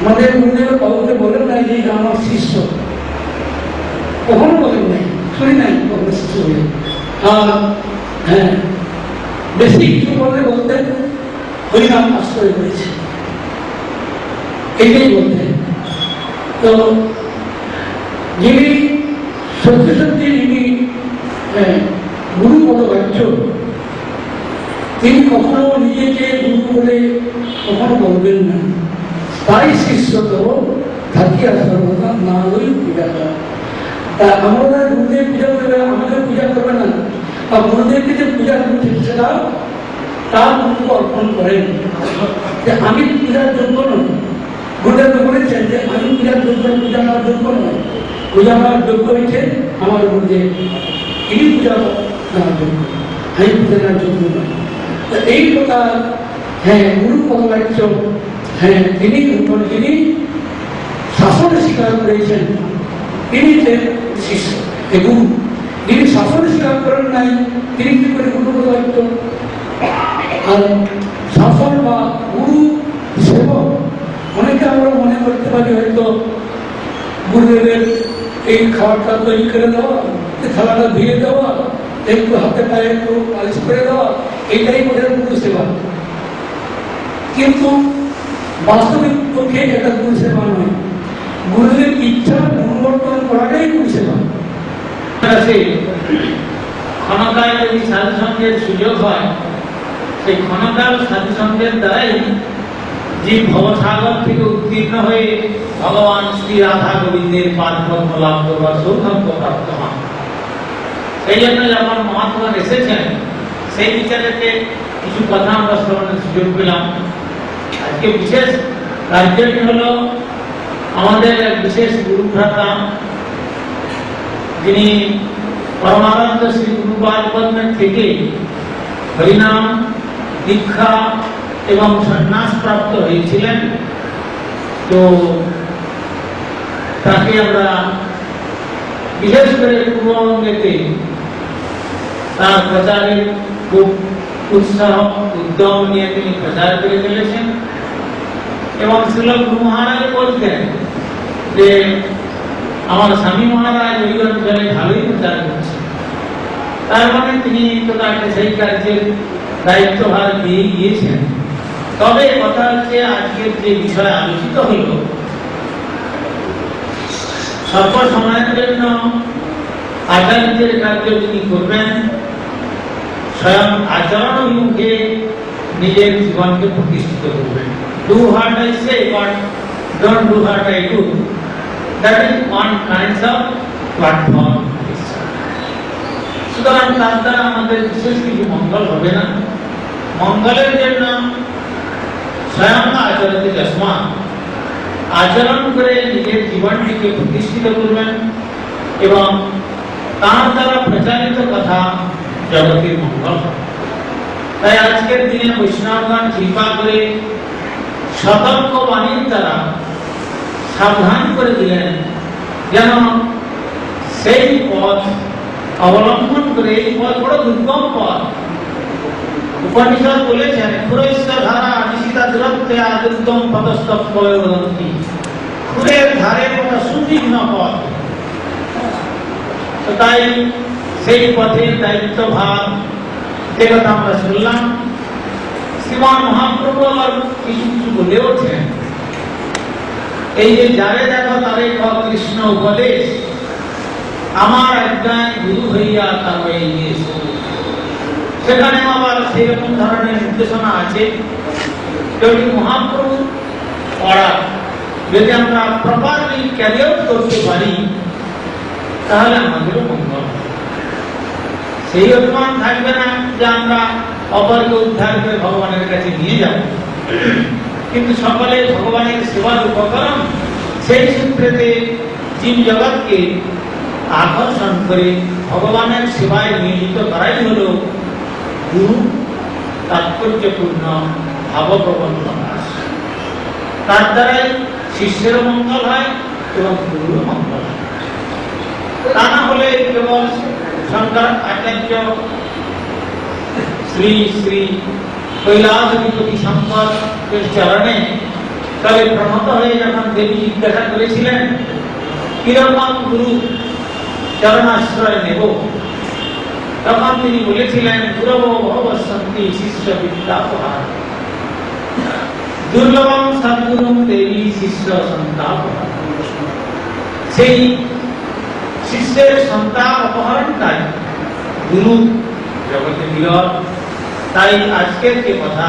আমাদের গুরুদেব কাউকে বলেন নাই যে আমার শিষ্য? কখনো বলেন নাই শুনি নাই কখনো শিষ্য বলে? আর হ্যাঁ বেশি কিছু বললে বলতেন হরিনাম আশ্রয় করেছে এইটাই বলতেন তো যিনি সত্যি সত্যি যিনি আহ, গুরু পদবাচ্য তিনি কখনো নিজেকে গুরু বলে কখনো বলবেন না। তাই শিষ্য তো থাকিয়া সর্বদা না ওই পূজা তা আমরা গুরুদেব পূজা করবে আমাদের পূজা করবে না। বা গুরুদেবকে যে পূজা করছে সেটা তার গুরু অর্পণ করেন। যে আমি পূজার যোগ্য নই। গুরুদেব বলেছেন যে আমি পূজার যোগ্য, পূজা করার যোগ্য নয় পূজা করার যোগ্য হয়েছে আমার গুরুদেব তিনি পূজা করার যোগ্য। আমি পূজা করার যোগ্য নয় তো এই প্রকার হ্যাঁ গুরু পদবাচ্য হ্যাঁ তিনি তিনি শাসনে স্বীকার করেছেন। তিনি যে শিষ্য এ যিনি শাসনে স্বীকার করেন নাই, তিনি কি করে গুরু পদবাচ্য আর শাসন বা গুরু সেবক, অনেকে আমরা মনে করতে পারি হয়তো গুরুদেবের এই খাবারটা তৈরি করে দেওয়া থালাটা ধুয়ে দেওয়া, একটু হাতে পায়ে একটু পালিশ করে দেওয়া এইটাই বোধহয় গুরু সেবা। কিন্তু বাস্তবিক পক্ষে এটা গুরু সেবা নয় গুরুদেব ইচ্ছা পরিবর্তন করাটাই গুরু সেবা আছে ক্ষণকাল যদি সাধু সঙ্গের সুযোগ হয়, সেই ক্ষণকাল সাধু সঙ্গের দ্বারাই যে ভবসাগর থেকে উত্তীর্ণ হয়ে ভগবান শ্রী রাধা গোবিন্দের পাদ পদ্ম লাভ করবার সৌভাগ্য প্রাপ্ত হন। সেই জন্য যখন মহাত্মা এসেছেন, সেই বিচারেতে কিছু কথা আমরা শ্রবণের সুযোগ পেলাম। আজকে বিশেষ রাজ্যটি হলো আমাদের এক বিশেষ গুরু ভ্রাতা যিনি পরমানন্দ শ্রী গুরুপাল পদ্মের থেকে হরিনাম দীক্ষা এবং সন্ন্যাস প্রাপ্ত হয়েছিলেন তো তাকে আমরা বিশেষ করে পূর্ববঙ্গেতে তার প্রচারের খুব উৎসাহ, উদ্যম নিয়ে তিনি প্রচার করে চলেছেন। এবং শিল গুরু মহারাজ বলতেন যে, আমার স্বামী মহারাজ ওই অঞ্চলে ভালোই প্রচার করছে। তার মানে তিনি তো তাকে সেই কার্যের দায়িত্বভার দিয়ে গিয়েছেন। তবে কথা হচ্ছে, আজকের যে বিষয় আলোচিত হলো, স্বল্প সময়ের জন্য আচার্যের কার্য তিনি করবেন স্বয়ং আচরণ অভিমুখে নিজের জীবনকে প্রতিষ্ঠিত করবেন do hurt I say but don't do hurt I do that is one kinds of platform সুতরাং তার দ্বারা আমাদের বিশেষ কিছু মঙ্গল হবে না মঙ্গলের জন্য স্বয়ং আচরণে চশমা আচরণ করে নিজের জীবনটিকে প্রতিষ্ঠিত করবেন এবং তার দ্বারা প্রচারিত কথা জগতের মঙ্গল। তাই আজকের দিনে বৈষ্ণবগণ কৃপা করে সতর্ক বাণীর দ্বারা সাবধান করে দিলেন যেন সেই পথ অবলম্বন করে এই পথ বড় দুর্গম পথ। উপনিষদ বলেছেন খুরৈস্য ধারা নিশিতা দূরত্বে আদুর্গম পদস্থ প্রয়োগন্তি খুরের ধারে কোনো সুতীর্ণ পথ। তাই সেই পথের দায়িত্ব ভাব যে কথা আমরা শুনলাম শ্রীমান মহাপ্রভু আবার কিছু কিছু বলে ওঠেন এই যে যারে দেখো তারে কহ কৃষ্ণ উপদেশ আমার একজন গুরু হইয়া তবে এগিয়ে এসো। সেখানে আবার সেরকম ধরনের নির্দেশনা আছে যদি মহাপ্রভু পড়া যদি আমরা প্রপারলি ক্যারি আউট করতে পারি তাহলে আমাদেরও মঙ্গল হবে। সেই অভিমান থাকবে না যে আমরা অপরকে উদ্ধার করে ভগবানের কাছে নিয়ে যাব। কিন্তু সকলে ভগবানের সেবার উপকরণ, সেই সূত্রেতে জীব জগৎকে আকর্ষণ করে ভগবানের সেবায় নিয়োজিত করাই হলো গুরু তাৎপর্যপূর্ণ ভাবপ্রবণ তার দ্বারাই শিষ্যেরও মঙ্গল হয় এবং গুরুরও মঙ্গল হয়। তা না হলে কেবল শঙ্কর আচার্য শ্রী শ্রী কৈলাস অধিপতি শঙ্করের চরণে তবে প্রমত হয়ে যখন দেবী জিজ্ঞাসা করেছিলেন কিরকম গুরু চরণাশ্রয় নেব তখন তিনি বলেছিলেন গুরব ভবসন্তি শিষ্য বিদ্যা প্রহার দুর্লভম সদ্গুরু দেবী শিষ্য সন্তাপ সেই শিষ্যের সন্তাপ অপহরণকারী গুরু জগতে বিরল, তাই আজকের যে কথা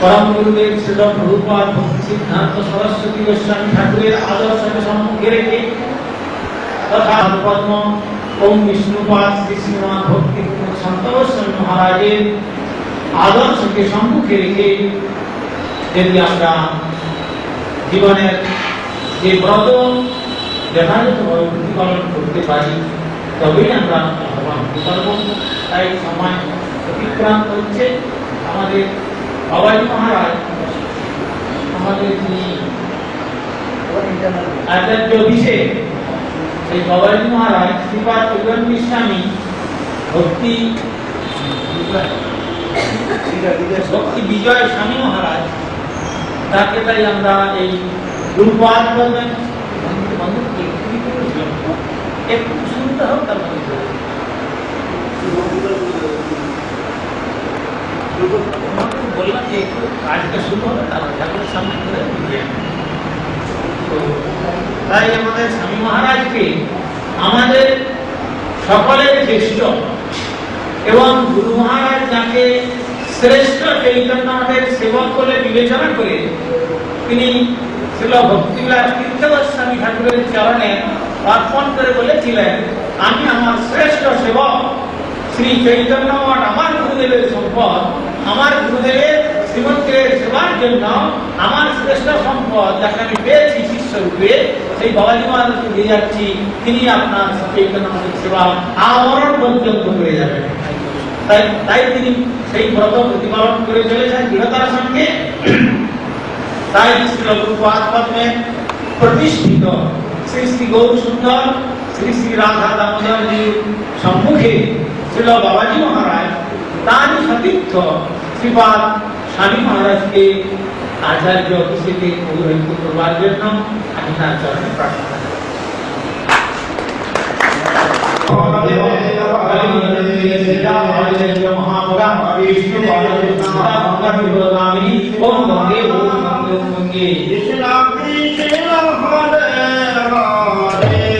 পরম গুরুদেব শ্রীল প্রভুপাদ সিদ্ধান্ত সরস্বতী গোস্বামী ঠাকুরের আদর্শকে সম্মুখে রেখে তথা পদ্ম ওম বিষ্ণুপাদ শ্রী শ্রীমান ভক্তি সন্ত মহারাজের আদর্শকে সম্মুখে রেখে যদি আমরা জীবনের যে ব্রত যথাযথভাবে প্রতিপালন করতে পারি, তবেই আমরা হতে পারব তাই সময় অতিক্রান্ত হচ্ছে। আমাদের বাবাজি মহারাজ, আমাদের যিনি আচার্য অভিষেক, সেই বাবাজি মহারাজ, শ্রীপাদ উদয়ন গোস্বামী, ভক্তি ভক্তি বিজয় স্বামী মহারাজ, তাকে তাই আমরা এই রূপাত বলবেন। একটু শুনতে হোক তার মধ্যে বললাম যে একটু কাজটা শুরু হবে তারপর ঠাকুরের সামনে করে তাই আমাদের স্বামী মহারাজকে আমাদের সকলের জ্যেষ্ঠ এবং গুরু মহারাজ যাকে শ্রেষ্ঠ চৈতন্য মঠের সেবক বলে বিবেচনা করে তিনি শিল ভক্তিবিলাস তীর্থ গোস্বামী ঠাকুরের চরণে অর্পণ করে বলেছিলেন, আমি আমার শ্রেষ্ঠ সেবক, শ্রী চৈতন্য মঠ আমার গুরুদেবের সম্পদ, আমার গুরুদেবের শ্রীমন্ত্রের সেবার জন্য আমার শ্রেষ্ঠ সম্পদ যাকে আমি পেয়েছি শিষ্য রূপে, সেই বাবাজি মহারাজকে দিয়ে যাচ্ছি, তিনি আপনার চৈতন্য সেবা আমরণ পর্যন্ত হয়ে যাবেন। তাই তাই তিনি সেই ব্রত প্রতিপালন করে চলেছেন দৃঢ়তার সঙ্গে তাই পদ্মে প্রতিষ্ঠিত শ্রী শ্রী গৌর সুন্দর শ্রী শ্রী রাধা দামোদরজির সম্মুখে শ্রীল বাবাজি মহারাজ তারই সতীর্থ শ্রীপাদ স্বামী মহারাজকে আচার্য অভিষেকে পৌরহিত করবার জন্য আমি তার চরণে প্রার্থনা করি। ওম গঙ্গে ওম গঙ্গে हरे গঙ্গে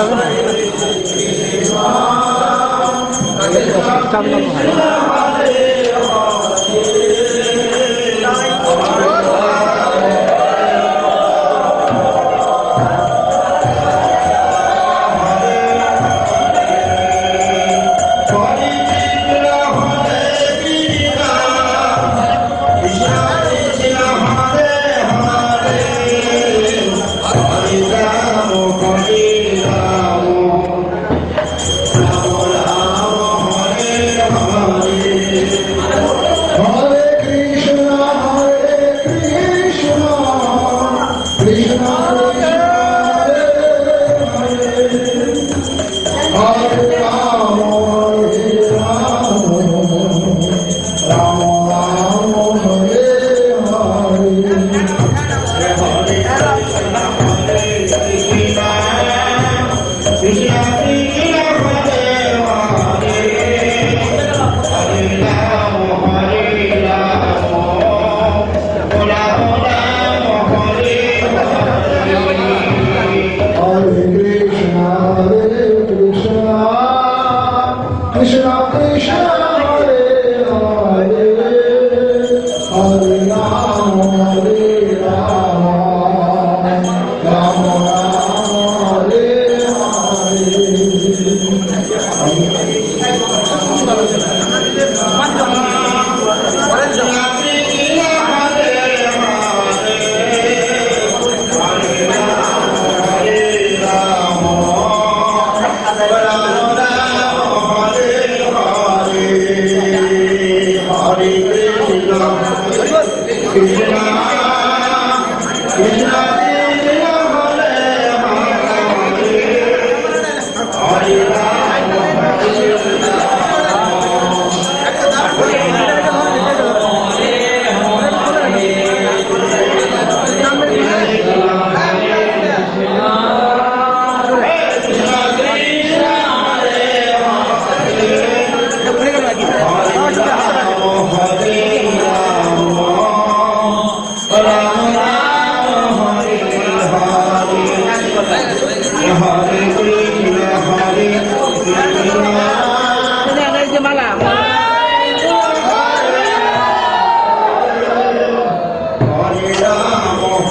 হবে না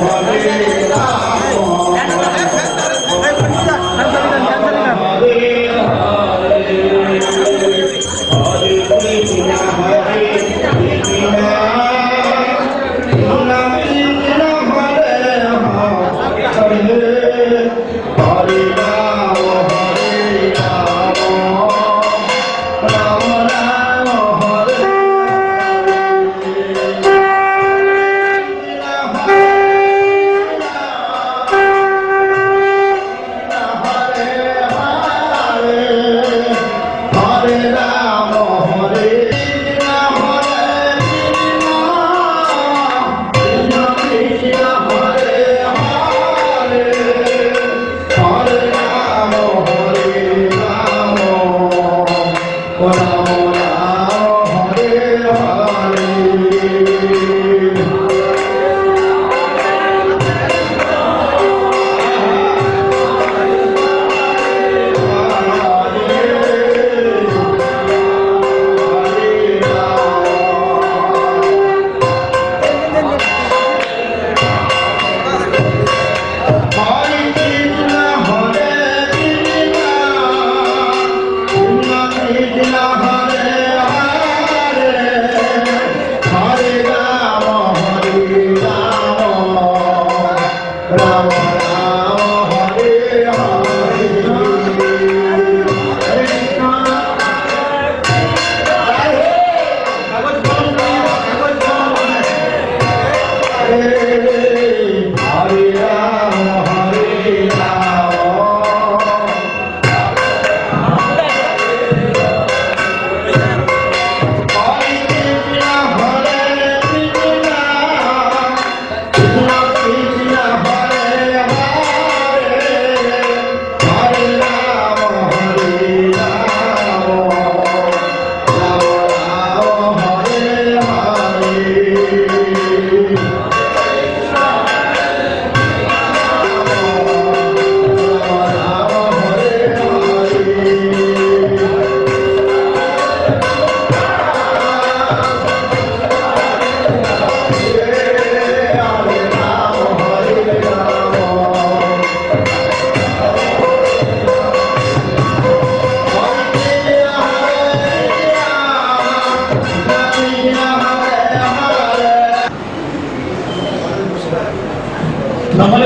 Hare Rama সকলে